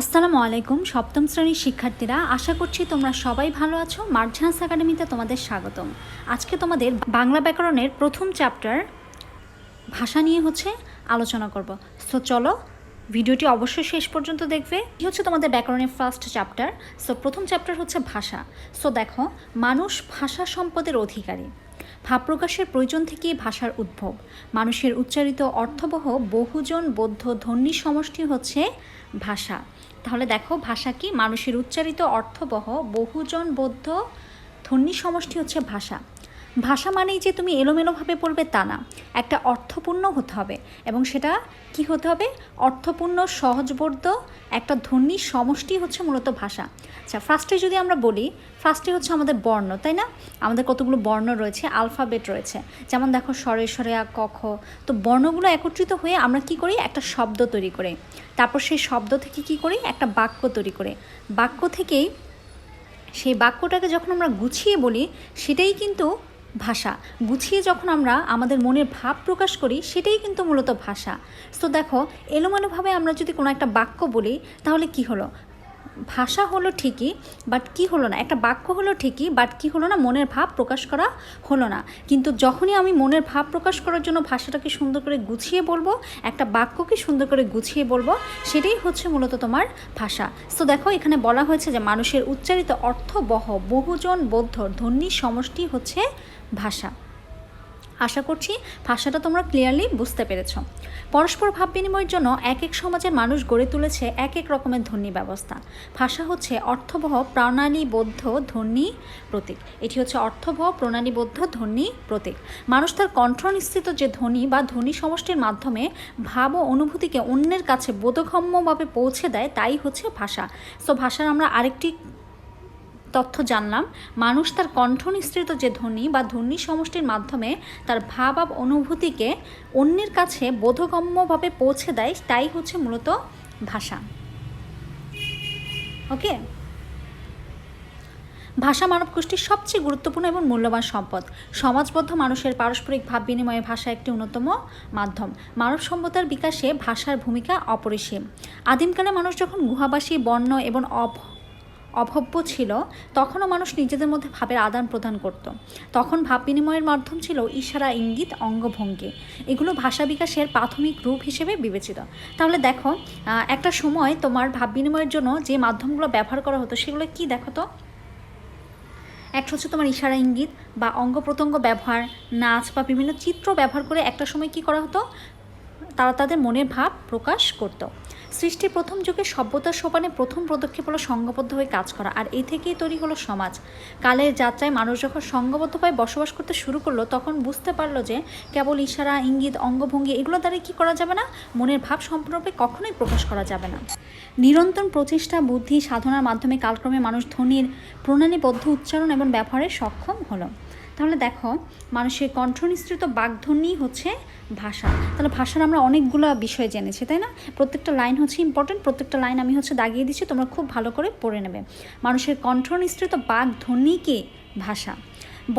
আসসালামু আলাইকুম, সপ্তম শ্রেণির শিক্ষার্থীরা। আশা করছি তোমরা সবাই ভালো আছো। মার্ঝান্স একাডেমিতে তোমাদের স্বাগতম। আজকে তোমাদের বাংলা ব্যাকরণের প্রথম চ্যাপ্টার ভাষা নিয়ে হচ্ছে আলোচনা করব। সো চলো, ভিডিওটি অবশ্যই শেষ পর্যন্ত দেখবে। এই হচ্ছে তোমাদের ব্যাকরণের ফার্স্ট চ্যাপ্টার সো প্রথম চ্যাপ্টার হচ্ছে ভাষা। সো দেখো, মানুষ ভাষা সম্পদের অধিকারী। ভাব প্রকাশের প্রয়োজন থেকেই ভাষার উদ্ভব। মানুষের উচ্চারিত অর্থবহ বহুজন বৌদ্ধ ধ্বনি সমষ্টি হচ্ছে ভাষা। তাহলে দেখো ভাষা কি? মানুষের উচ্চারিত অর্থবহ বহুজন বৌদ্ধ ধ্বনি সমষ্টি হচ্ছে ভাষা। ভাষা মানেই যে তুমি এলোমেলোভাবে পড়বে তা না। একটা অর্থপূর্ণ হতে হবে। এবং সেটা কি হতে হবে? অর্থপূর্ণ সহজবোধ্য একটা ধ্বনি সমষ্টি হচ্ছে মূলত ভাষা। আচ্ছা ফার্স্টে যদি আমরা বলি ফার্স্টে হচ্ছে আমাদের বর্ণ তাই না? আমাদের কতগুলো বর্ণ রয়েছে? আলফাবেট রয়েছে। যেমন দেখো স্বরে স্বরে আ, ক খ। তো বর্ণগুলো একত্রিত হয়ে আমরা কি করি? একটা শব্দ তৈরি করে। তারপর সেই শব্দ থেকে কি করি? একটা বাক্য তৈরি করে। বাক্য থেকেই সেই বাক্যটাকে যখন আমরা গুছিয়ে বলি সেটাই কিন্তু ভাষা। গুছিয়ে যখন আমরা আমাদের মনের ভাব প্রকাশ করি, সেটাই কিন্তু মূলত ভাষা। তো দেখো, এলোমেলোভাবে আমরা যদি কোনো একটা বাক্য বলি, তাহলে কি হলো? ভাষা হলো ঠিকই বাট কি হলো না? একটা বাক্য হলো ঠিকই বাট কি হলো না? মনের ভাব প্রকাশ করা হলো না। কিন্তু যখনই আমি মনের ভাব প্রকাশ করার জন্য ভাষাটাকে সুন্দর করে গুছিয়ে বলব, একটা বাক্যকে সুন্দর করে গুছিয়ে বলব, সেটাই হচ্ছে মূলত তোমার ভাষা। তো দেখো, এখানে বলা হয়েছে যে মানুষের উচ্চারিত অর্থবহ, বহুজন বৌদ্ধ ধ্বনি সমষ্টি হচ্ছে ভাষা। আশা করছি ভাষাটা তোমরা ক্লিয়ারলি বুঝতে পেরেছ। পরস্পর ভাব বিনিময়ের জন্য এক এক সমাজের মানুষ গড়ে তুলেছে এক এক রকমের ধ্বনি ব্যবস্থা। ভাষা হচ্ছে অর্থবহ প্রণালীবদ্ধ ধ্বনি প্রতীক। এটি হচ্ছে অর্থবহ প্রণালীবদ্ধ ধ্বনি প্রতীক। মানুষ তার কণ্ঠ নিঃসৃত যে ধ্বনি বা ধ্বনি সমষ্টির মাধ্যমে ভাব ও অনুভূতিকে অন্যের কাছে বোধগম্যভাবে পৌঁছে দেয়, তাই হচ্ছে ভাষা। সো ভাষার আমরা আরেকটি তথ্য জানলাম, মানুষ তার কণ্ঠ যে ধ্বনি বা ধ্বনি সমষ্টির মাধ্যমে তার ভাব আব অনুভূতিকে অন্যের কাছে বোধগম্যভাবে পৌঁছে দেয়, তাই হচ্ছে মূলত ভাষা। ওকে? ভাষা মানব গোষ্ঠীর সবচেয়ে গুরুত্বপূর্ণ এবং মূল্যবান সম্পদ। সমাজবদ্ধ মানুষের পারস্পরিক ভাব বিনিময়ে ভাষা একটি অন্যতম মাধ্যম। মানব সভ্যতার বিকাশে ভাষার ভূমিকা অপরিসীম। আদিমকালে মানুষ যখন গুহাবাসী, বর্ণ এবং অভ অভব্য ছিল, তখনও মানুষ নিজেদের মধ্যে ভাবের আদান প্রদান করত। তখন ভাব বিনিময়ের মাধ্যম ছিল ইশারা, ইঙ্গিত, অঙ্গভঙ্গি। এগুলো ভাষা বিকাশের প্রাথমিক রূপ হিসেবে বিবেচিত। তাহলে দেখো একটা সময় তোমার ভাব বিনিময়ের জন্য যে মাধ্যমগুলো ব্যবহার করা হতো, সেগুলো কি দেখো তো? একটা হচ্ছে তোমার ইশারা, ইঙ্গিত বা অঙ্গ প্রত্যঙ্গ ব্যবহার, নাচ বা বিভিন্ন চিত্র ব্যবহার করে একটা সময় কি করা হতো? তারা তাদের মনের ভাব প্রকাশ করত। সৃষ্টির প্রথম যুগে সভ্যতার সোপানে প্রথম পদক্ষেপ হলো সঙ্গবদ্ধ হয়ে কাজ করা, আর এই থেকেই তৈরি হলো সমাজ। কালের যাত্রায় মানুষ যখন সঙ্গবদ্ধভাবে বসবাস করতে শুরু করল, তখন বুঝতে পারল যে কেবল ইশারা, ইঙ্গিত, অঙ্গভঙ্গি এগুলো দ্বারা কি করা যাবে না? মনের ভাব সম্পূর্ণরূপে কখনোই প্রকাশ করা যাবে না। নিরন্তর প্রচেষ্টা, বুদ্ধি, সাধনার মাধ্যমে কালক্রমে মানুষ ধ্বনির প্রণালীবদ্ধ উচ্চারণ এবং ব্যবহারে সক্ষম হলো। তাহলে দেখো, মানুষের কণ্ঠ নিঃসৃত বাগধ্বনি হচ্ছে ভাষা। তাহলে ভাষার আমরা অনেকগুলো বিষয় জেনেছি, তাই না? প্রত্যেকটা লাইন হচ্ছে ইম্পর্টেন্ট প্রত্যেকটা লাইন আমি হচ্ছে দাগিয়ে দিচ্ছি, তোমরা খুব ভালো করে পড়ে নেবে। মানুষের কণ্ঠ নিঃসৃত বাগধ্বনিকে ভাষা।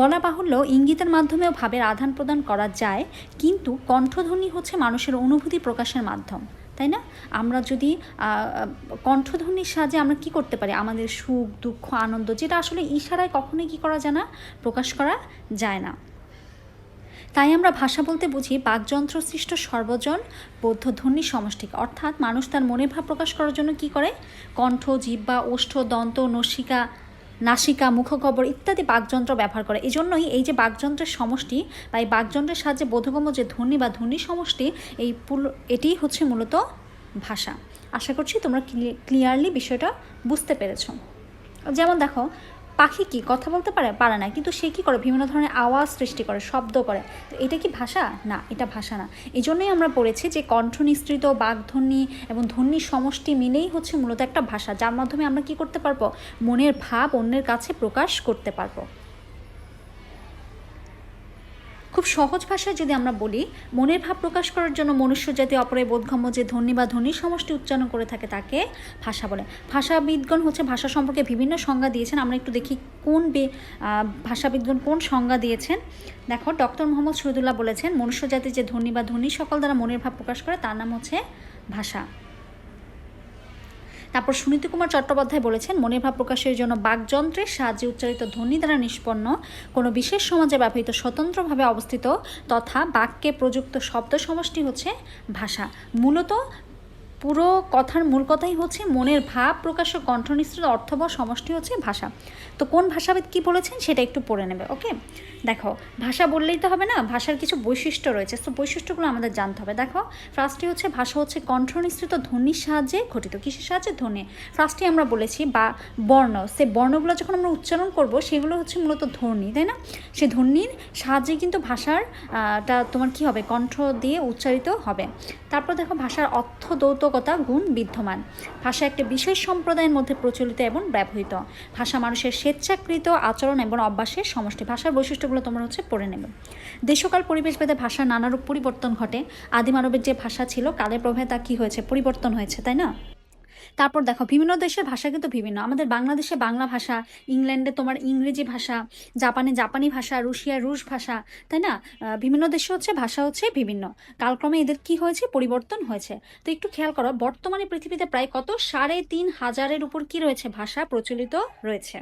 বলা বাহুল্য, ইঙ্গিতের মাধ্যমেও ভাবের আদান প্রদান করা যায়, কিন্তু কণ্ঠধ্বনি হচ্ছে মানুষের অনুভূতি প্রকাশের মাধ্যম, তাই না? আমরা যদি কণ্ঠধ্বনির সাহায্যে আমরা কি করতে পারি? আমাদের সুখ, দুঃখ, আনন্দ, যেটা আসলে ইশারায় কখনোই কি করা যায় না? প্রকাশ করা যায় না। তাই আমরা ভাষা বলতে বুঝি বাকযন্ত্র সৃষ্ট সর্বজন, বৌদ্ধ ধ্বনি সমষ্টিকে। অর্থাৎ মানুষ তার মনের ভাব প্রকাশ করার জন্য কি করে? কণ্ঠ, জিহ্বা, ওষ্ঠ, দন্ত, নসিকা, নাসিকা মুখকবর ইত্যাদি বাকযন্ত্র ব্যবহার করে। এই জন্যই এই যে বাকযন্ত্রের সমষ্টি বা এই বাকযন্ত্রের সাহায্যে বোধগম্য যে ধ্বনি বা ধ্বনি সমষ্টি, এই পুল, এটিই হচ্ছে মূলত ভাষা। আশা করছি তোমরা ক্লিয়ারলি বিষয়টা বুঝতে পেরেছ। যেমন দেখো পাখি কি কথা বলতে পারে? পারে না। কিন্তু সে কী করে? বিভিন্ন ধরনের আওয়াজ সৃষ্টি করে, শব্দ করে। তো এটা কি ভাষা? না, এটা ভাষা না। এই জন্যই আমরা পড়েছি যে কণ্ঠ নিঃসৃত বাগধ্বনি এবং ধ্বনি সমষ্টি মিলেই হচ্ছে মূলত একটা ভাষা। যার মাধ্যমে আমরা কি করতে পারব? মনের ভাব অন্যের কাছে প্রকাশ করতে পারব। খুব সহজ ভাষায় যদি আমরা বলি, মনের ভাব প্রকাশ করার জন্য মনুষ্য জাতি অপরে বোধগম্য যে ধ্বনি বা ধ্বনি সমষ্টি উচ্চারণ করে থাকে তাকে ভাষা বলে। ভাষাবিদগণ হচ্ছে ভাষা সম্পর্কে বিভিন্ন সংজ্ঞা দিয়েছেন। আমরা একটু দেখি কোন ভাষাবিদগণ কোন সংজ্ঞা দিয়েছেন। দেখো, ডক্টর মোহাম্মদ শহীদুল্লাহ বলেছেন, মনুষ্য জাতির যে ধ্বনি বা ধ্বনি সকল দ্বারা মনের ভাব প্রকাশ করে, তার নাম হচ্ছে ভাষা। তারপর সুনীতি কুমার চট্টোপাধ্যায় বলেছেন, মনের ভাব প্রকাশের জন্য বাকযন্ত্রের সাহায্যে উচ্চারিত ধ্বনি দ্বারা নিষ্পন্ন, কোনো বিশেষ সমাজে ব্যবহৃত স্বতন্ত্রভাবে অবস্থিত তথা বাক্যে প্রযুক্ত শব্দ সমষ্টি হচ্ছে ভাষা। মূলত পুরো কথার মূল কথাই হচ্ছে মনের ভাব প্রকাশ ও কণ্ঠনিঃসৃত অর্থ বা সমষ্টি হচ্ছে ভাষা। তো কোন ভাষাবিদ কী বলেছেন সেটা একটু পড়ে নেবে, ওকে? দেখো, ভাষা বললেই তো হবে না, ভাষার কিছু বৈশিষ্ট্য রয়েছে। তো বৈশিষ্ট্যগুলো আমাদের জানতে হবে। দেখো ফার্স্টে হচ্ছে ভাষা হচ্ছে কণ্ঠনিঃসৃত ধ্বনির সাহায্যে ঘটিত কিসের সাহায্যে? ধ্বনি। ফার্স্টে আমরা বলেছি বা বর্ণ। সে বর্ণগুলো যখন আমরা উচ্চারণ করব, সেগুলো হচ্ছে মূলত ধ্বনি, তাই না? সে ধ্বনির সাহায্যে কিন্তু ভাষার তোমার কি হবে? কণ্ঠ দিয়ে উচ্চারিত হবে। তারপর দেখো, ভাষার অর্থ দৌতকতা গুণ বিদ্যমান। ভাষা একটি বিশেষ সম্প্রদায়ের মধ্যে প্রচলিত এবং ব্যবহৃত। ভাষা মানুষের স্বেচ্ছাকৃত আচরণ এবং অভ্যাসের সমষ্টি। ভাষার বৈশিষ্ট্যগুলো তোমরা হচ্ছে পড়ে নেবে। দেশকাল পরিবেশ ভেদে ভাষার নানারূপ পরিবর্তন ঘটে। আদিমানবের যে ভাষা ছিল, কালের প্রভাবে তা কী হয়েছে? পরিবর্তন হয়েছে, তাই না? তারপর দেখো, বিভিন্ন দেশের ভাষা কিন্তু বিভিন্ন। আমাদের বাংলাদেশে বাংলা ভাষা, ইংল্যান্ডে তোমার ইংরেজি ভাষা, জাপানে জাপানি ভাষা রুশিয়া রুশ ভাষা, তাই না? বিভিন্ন দেশে হচ্ছে ভাষা হচ্ছে বিভিন্ন। কালক্রমে এদের কি হয়েছে? পরিবর্তন হয়েছে। তো একটু খেয়াল করো, বর্তমানে পৃথিবীতে প্রায় কত? সাড়ে তিন হাজারের উপর কি রয়েছে ভাষা প্রচলিত রয়েছে।